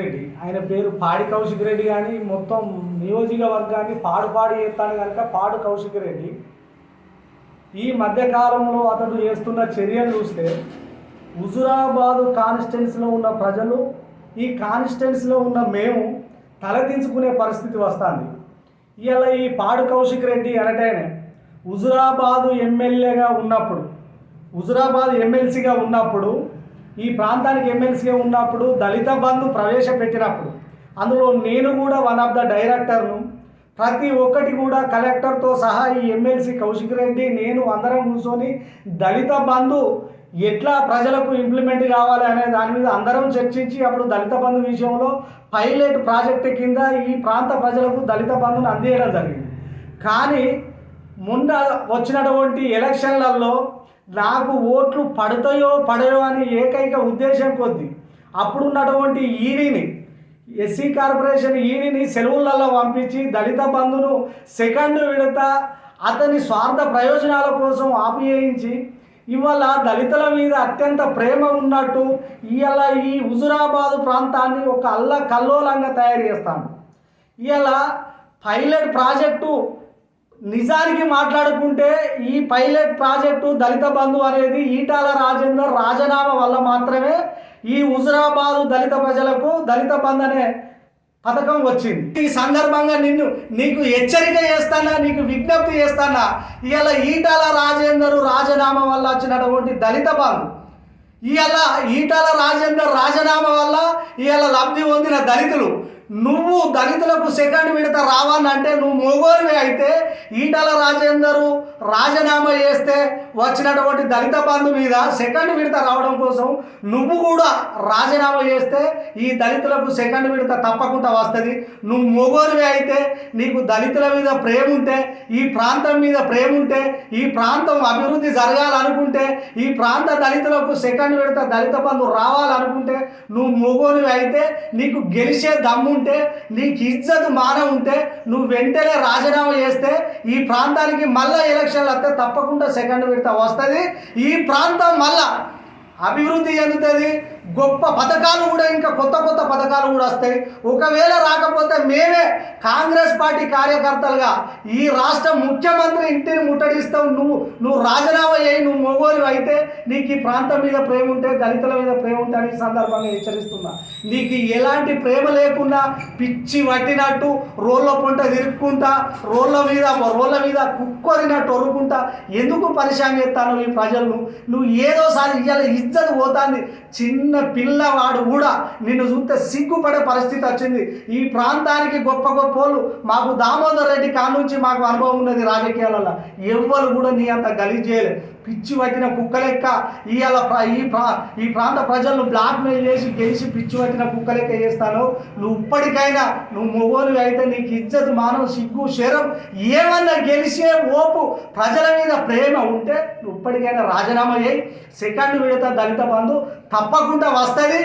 రెడ్డి. ఆయన పేరు పాడి కౌశిక్ రెడ్డి కానీ మొత్తం నియోజకవర్గాన్ని పాడు పాడు చేస్తాడు కనుక పాడు కౌశిక్ రెడ్డి. ఈ మధ్యకాలంలో అతడు చేస్తున్న చర్యలు చూస్తే హుజురాబాదు కాన్స్టిట్యున్సీలో ఉన్న ప్రజలు ఈ కాన్స్టిట్యున్సీలో ఉన్న మేము తలదించుకునే పరిస్థితి వస్తుంది. ఇలా ఈ పాడు కౌశిక్ రెడ్డి అనటైనే హుజురాబాదు ఎమ్మెల్యేగా ఉన్నప్పుడు హుజురాబాద్ ఎమ్మెల్సీగా ఉన్నప్పుడు ఈ ప్రాంతానికి ఎమ్మెల్సీగా ఉన్నప్పుడు దళిత బంధు ప్రవేశపెట్టినప్పుడు అందులో నేను కూడా వన్ ఆఫ్ ద డైరెక్టర్ను ప్రతి ఒక్కటి కూడా కలెక్టర్తో సహా ఈ ఎమ్మెల్సీ కౌశిక్ రెడ్డి నేను అందరం కూర్చొని దళిత బంధు ఎట్లా ప్రజలకు ఇంప్లిమెంట్ కావాలి అనే దాని మీద అందరం చర్చించి అప్పుడు దళిత బంధు విషయంలో పైలట్ ప్రాజెక్టు కింద ఈ ప్రాంత ప్రజలకు దళిత బంధును అందించడం జరిగింది. కానీ మొన్న వచ్చినటువంటి ఎలక్షన్లలో నాకు ఓట్లు పడతాయో పడయో అని ఏకైక ఉద్దేశం కొద్ది. అప్పుడున్నటువంటి ఈడీని ఎస్సీ కార్పొరేషన్ ఈడీని సెలవులలో పంపించి దళిత బంధును సెకండ్ విడత అతని స్వార్థ ప్రయోజనాల కోసం ఆపివేయించి ఇవాళ దళితుల మీద అత్యంత ప్రేమ ఉన్నట్టు ఇవాళ ఈ హుజురాబాదు ప్రాంతాన్ని ఒక అల్ల కల్లోలంగా తయారు చేస్తాను. ఇవాళ పైలట్ ప్రాజెక్టు నిజానికి మాట్లాడుకుంటే ఈ పైలట్ ప్రాజెక్టు దళిత బంధు అనేది ఈటాల రాజేందర్ రాజీనామా వల్ల మాత్రమే ఈ హుజురాబాదు దళిత ప్రజలకు దళిత బంధు అనే పథకం వచ్చింది. ఈ సందర్భంగా నిన్ను నీకు హెచ్చరిక చేస్తానా నీకు విజ్ఞప్తి చేస్తానా? ఇవాళ ఈటాల రాజేందర్ రాజీనామా వల్ల వచ్చినటువంటి దళిత బంధు ఇవాళ ఈటాల రాజేందర్ రాజీనామా వల్ల ఇవాళ లబ్ధి పొందిన దళితులు నువ్వు దళితులకు సెకండ్ విడత రావాలంటే నువ్వు మొగోరివి అయితే ఈటల రాజేందరు రాజీనామా చేస్తే వచ్చినటువంటి దళిత బంధు మీద సెకండ్ విడత రావడం కోసం నువ్వు కూడా రాజీనామా చేస్తే ఈ దళితులకు సెకండ్ విడత తప్పకుండా వస్తుంది. నువ్వు మొగోరివి అయితే నీకు దళితుల మీద ప్రేమ ఉంటే ఈ ప్రాంతం మీద ప్రేమ ఉంటే ఈ ప్రాంతం అభివృద్ధి జరగాలనుకుంటే ఈ ప్రాంత దళితులకు సెకండ్ విడత దళిత బంధు రావాలనుకుంటే నువ్వు మొగోరివి అయితే నీకు గెలిచే దమ్ము ఉంటే నీకు ఇజ్జత్ మాన ఉంటే నువ్వు వెంటనే రాజీనామా చేస్తే ఈ ప్రాంతానికి మళ్ళా ఎలక్షన్లు వస్తే తప్పకుండా సెకండ్ విడత వస్తుంది. ఈ ప్రాంతం మళ్ళా అభివృద్ధి చెందుతుంది. గొప్ప పథకాలు కూడా ఇంకా కొత్త కొత్త పథకాలు కూడా వస్తాయి. ఒకవేళ రాకపోతే మేమే కాంగ్రెస్ పార్టీ కార్యకర్తలుగా ఈ రాష్ట్ర ముఖ్యమంత్రి ఇంటిని ముట్టడిస్తావు నువ్వు నువ్వు రాజీనామా చేయి నువ్వు మొగోలు అయితే నీకు ఈ ప్రాంతం మీద ప్రేమ ఉంటే దళితుల మీద ప్రేమ ఉంటే అని సందర్భంగా హెచ్చరిస్తున్నా. నీకు ఎలాంటి ప్రేమ లేకుండా పిచ్చి పట్టినట్టు రోళ్ళ పొంట తిరుక్కుంటా రోళ్ళ మీద రోళ్ళ మీద కుక్కొరినట్టు ఒరుకుంటా ఎందుకు పరిశాన్ చేస్తాను ఈ ప్రజలను నువ్వు ఏదోసారి ఇవాళ ఇజ్జత్ పోతాంది. చిన్న పిల్లవాడు కూడా నిన్ను చూస్తే సిగ్గుపడే పరిస్థితి వచ్చింది. ఈ ప్రాంతానికి గొప్ప గొప్ప వాళ్ళు మాకు దామోదర్ రెడ్డి కానుంచి మాకు అనుభవం ఉన్నది రాజకీయాలలో. ఎవ్వరు కూడా నీ అంత గలీజ్ చేయలేదు. పిచ్చి పట్టిన కుక్క లెక్క ఇవాళ ఈ ప్రా ఈ ప్రాంత ప్రజలను బ్లాక్మెయిల్ చేసి గెలిచి పిచ్చి పట్టిన కుక్క లెక్క చేస్తాను? నువ్వు ఇప్పటికైనా నువ్వు మొగోలు అయితే నీకు ఇజ్జత్ మానవ సిగ్గు శరం ఏమన్నా గెలిచే ఓపు ప్రజల మీద ప్రేమ ఉంటే నువ్వు ఇప్పటికైనా రాజీనామా చేయి. సెకండ్ విడత దళిత బంధు తప్పకుండా వస్తుంది.